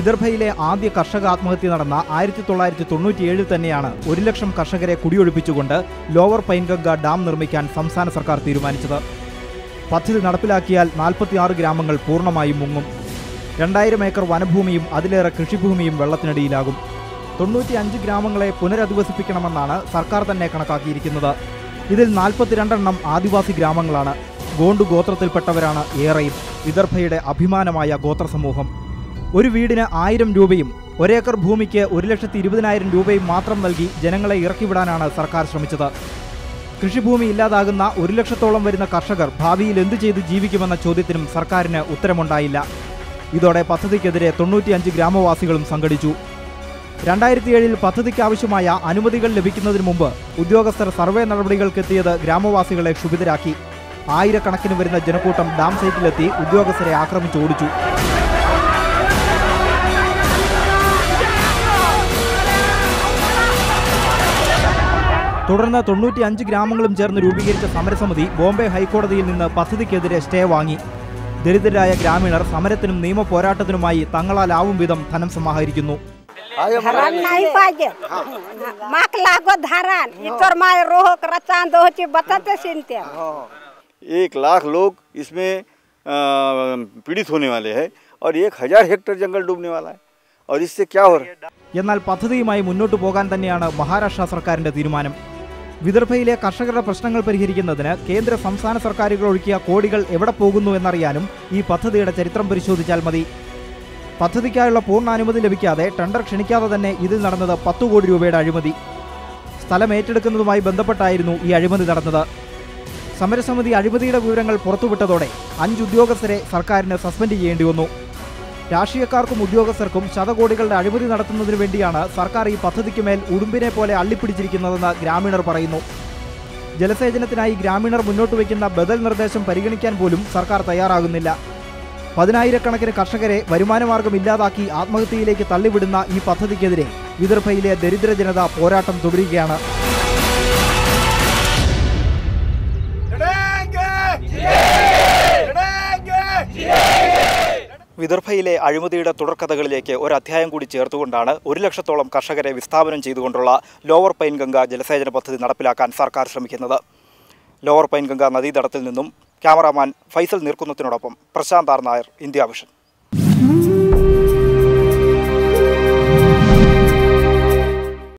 വിദർഭയിലെ ആദ്യ കർഷക ആത്മഹത്യ നടന്ന ആയിരത്തി തൊള്ളായിരത്തി തൊണ്ണൂറ്റിയേഴിൽ തന്നെയാണ് ഒരു ലക്ഷം കർഷകരെ കുടിയൊഴിപ്പിച്ചുകൊണ്ട് ലോവർ പൈൻഗംഗ ഡാം നിർമ്മിക്കാൻ സംസ്ഥാന സർക്കാർ തീരുമാനിച്ചത്. പദ്ധതി നടപ്പിലാക്കിയാൽ നാൽപ്പത്തിയാറ് ഗ്രാമങ്ങൾ പൂർണമായും മുങ്ങും. രണ്ടായിരം ഏക്കർ വനഭൂമിയും അതിലേറെ കൃഷിഭൂമിയും വെള്ളത്തിനടിയിലാകും. തൊണ്ണൂറ്റി അഞ്ച് ഗ്രാമങ്ങളെ പുനരധിവസിപ്പിക്കണമെന്നാണ് സർക്കാർ തന്നെ കണക്കാക്കിയിരിക്കുന്നത്. ഇതിൽ നാൽപ്പത്തിരണ്ടെണ്ണം ആദിവാസി ഗ്രാമങ്ങളാണ്. ഗോണ്ടു ഗോത്രത്തിൽപ്പെട്ടവരാണ് ഏറെയും. വിദർഭയുടെ അഭിമാനമായ ഗോത്രസമൂഹം. ഒരു വീടിന് ആയിരം രൂപയും ഒരേക്കർ ഭൂമിക്ക് ഒരു ലക്ഷത്തി ഇരുപതിനായിരം രൂപയും മാത്രം നൽകി ജനങ്ങളെ ഇറക്കിവിടാനാണ് സർക്കാർ ശ്രമിച്ചത്. കൃഷിഭൂമി ഇല്ലാതാകുന്ന ഒരു ലക്ഷത്തോളം വരുന്ന കർഷകർ ഭാവിയിൽ എന്തു ചെയ്ത് ജീവിക്കുമെന്ന ചോദ്യത്തിനും സർക്കാരിന് ഉത്തരമുണ്ടായില്ല. ഇതോടെ പദ്ധതിക്കെതിരെ തൊണ്ണൂറ്റിയഞ്ച് ഗ്രാമവാസികളും സംഘടിച്ചു. രണ്ടായിരത്തി ഏഴിൽ പദ്ധതിക്കാവശ്യമായ അനുമതികൾ ലഭിക്കുന്നതിന് മുമ്പ് ഉദ്യോഗസ്ഥർ സർവേ നടപടികൾക്കെത്തിയത് ഗ്രാമവാസികളെ ക്ഷുഭിതരാക്കി. ആയിരക്കണക്കിന് വരുന്ന ജനക്കൂട്ടം ഡാം സൈറ്റിലെത്തി ഉദ്യോഗസ്ഥരെ ആക്രമിച്ചോടിച്ചു തുടർന്ന് തൊണ്ണൂറ്റി അഞ്ച് ഗ്രാമങ്ങളും ചേർന്ന് രൂപീകരിച്ച സമരസമിതി ബോംബെ ഹൈക്കോടതിയിൽ നിന്ന് പദ്ധതിക്കെതിരെ സ്റ്റേ വാങ്ങി ദരിദ്രരായ ഗ്രാമീണർ സമരത്തിനും നിയമ പോരാട്ടത്തിനുമായി തങ്ങളാലാവും വിധം ധനം സമാഹരിക്കുന്നു धरण नाही पाहिजे माक लागो धारण इतर माय रोहक रचान दोहची बताते सिनते एक लाख लोग इसमें अ, पीड़ित होने वाले हैं और एक हजार हेक्टेयर जंगल डूबने वाला है और इससे क्या हो रहा है എന്നാൽ പദ്ധതിയുമായി മുന്നോട്ടു പോകാൻ തന്നെയാണ് മഹാരാഷ്ട്ര സർക്കാരിന്റെ തീരുമാനം വിദർഭയിലെ കർഷകരുടെ പ്രശ്നങ്ങൾ പരിഹരിക്കുന്നതിന് കേന്ദ്ര സംസ്ഥാന സർക്കാരുകൾ ഒഴുക്കിയ കോടികൾ എവിടെ പോകുന്നു എന്നറിയാനും ഈ പദ്ധതിയുടെ ചരിത്രം പരിശോധിച്ചാൽ മതി. പദ്ധതിക്കായുള്ള പൂർണാനുമതി ലഭിക്കാതെ ടെണ്ടർ ക്ഷണിക്കാതെ തന്നെ ഇതിൽ നടന്നത് പത്തു കോടി രൂപയുടെ അഴിമതി. സ്ഥലം ഏറ്റെടുക്കുന്നതുമായി ബന്ധപ്പെട്ടായിരുന്നു ഈ അഴിമതി നടന്നത്. സമരസമിതി അഴിമതിയുടെ വിവരങ്ങൾ പുറത്തുവിട്ടതോടെ അഞ്ച് ഉദ്യോഗസ്ഥരെ സർക്കാരിന് സസ്പെൻഡ് ചെയ്യേണ്ടി വന്നു. രാഷ്ട്രീയക്കാർക്കും ഉദ്യോഗസ്ഥർക്കും ശതകോടികളുടെ അഴിമതി നടത്തുന്നതിനു വേണ്ടിയാണ് സർക്കാർ ഈ പദ്ധതിക്ക് മേൽ ഉടുമ്പിനെ പോലെ അള്ളിപ്പിടിച്ചിരിക്കുന്നതെന്ന് ഗ്രാമീണർ പറയുന്നു. ജലസേചനത്തിനായി ഗ്രാമീണർ മുന്നോട്ട് വയ്ക്കുന്ന ബദൽ നിർദ്ദേശം പരിഗണിക്കാൻ പോലും സർക്കാർ തയ്യാറാകുന്നില്ല. പതിനായിരക്കണക്കിന് കർഷകരെ വരുമാനമാർഗം ഇല്ലാതാക്കി ആത്മഹത്യയിലേക്ക് തള്ളിവിടുന്ന ഈ പദ്ധതിക്കെതിരെ വിദർഭയിലെ ദരിദ്ര ജനത പോരാട്ടം തുടരുകയാണ്. വിദർഭയിലെ അഴിമതിയുടെ തുടർക്കഥകളിലേക്ക് ഒരു അധ്യായം കൂടി ചേർത്തുകൊണ്ടാണ് ഒരു ലക്ഷത്തോളം കർഷകരെ വിസ്ഥാപനം ചെയ്തുകൊണ്ടുള്ള ലോവർ പൈൻഗംഗ ജലസേചന പദ്ധതി നടപ്പിലാക്കാൻ സർക്കാർ ശ്രമിക്കുന്നത്. ലോവർ പൈൻഗംഗ നദീതടത്തിൽ നിന്നും cameraman Faisal നീർക്കുന്നതിനോടൊപ്പം Prashanth R Nair India vision.